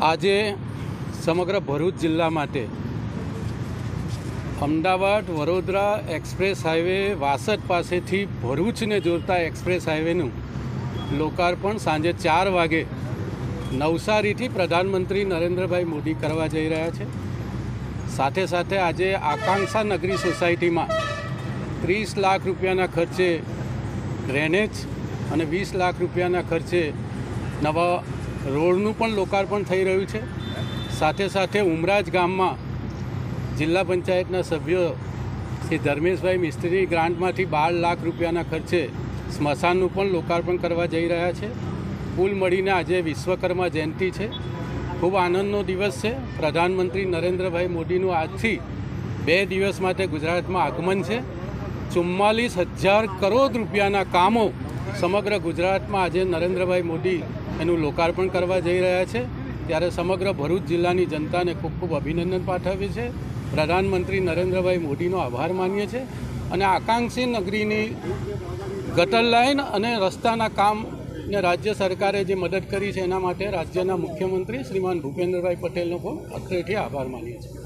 આજે સમગ્ર ભરૂચ જિલ્લા માટે અમદાવાદ વડોદરા એક્સપ્રેસ હાઈવે વાસદ પાસેથી ભરૂચને જોડતા એક્સપ્રેસ હાઈવેનું લોકાર્પણ સાંજે ચાર વાગે નવસારીથી પ્રધાનમંત્રી નરેન્દ્રભાઈ મોદી કરવા જઈ રહ્યા છે. સાથે સાથે આજે આકાંક્ષા નગરી સોસાયટીમાં ત્રીસ લાખ રૂપિયાના ખર્ચે ડ્રેનેજ અને વીસ લાખ રૂપિયાના ખર્ચે નવા રોડનું પણ લોકાર્પણ થઈ રહ્યું છે. સાથે સાથે ઉમરાજ ગામમાં જિલ્લા પંચાયતના સભ્યો શ્રી ધર્મેશભાઈ મિસ્ત્રી ગ્રાન્ટમાંથી બાર લાખ રૂપિયાના ખર્ચે સ્મશાનનું પણ લોકાર્પણ કરવા જઈ રહ્યા છે. કુલ મળીને આજે વિશ્વકર્મા જયંતિ છે. ખૂબ આનંદનો દિવસ છે. પ્રધાનમંત્રી નરેન્દ્રભાઈ મોદીનું આજથી બે દિવસ માટે ગુજરાતમાં આગમન છે. ચુમ્માલીસ હજાર કરોડ રૂપિયાના કામો સમગ્ર ગુજરાતમાં આજે નરેન્દ્રભાઈ મોદી એનું લોકાર્પણ કરવા જઈ રહ્યા છે. ત્યારે સમગ્ર ભરૂચ જિલ્લાની જનતાને ખૂબ ખૂબ અભિનંદન પાઠવીએ છે. પ્રધાનમંત્રી નરેન્દ્રભાઈ મોદીનો આભાર માનીએ છીએ અને આકાંક્ષી નગરીની ગટર લાઇન અને રસ્તાના કામને રાજ્ય સરકારે જે મદદ કરી છે એના માટે રાજ્યના મુખ્યમંત્રી શ્રીમાન ભૂપેન્દ્રભાઈ પટેલનો પણ અત્રેથી આભાર માનીએ છીએ.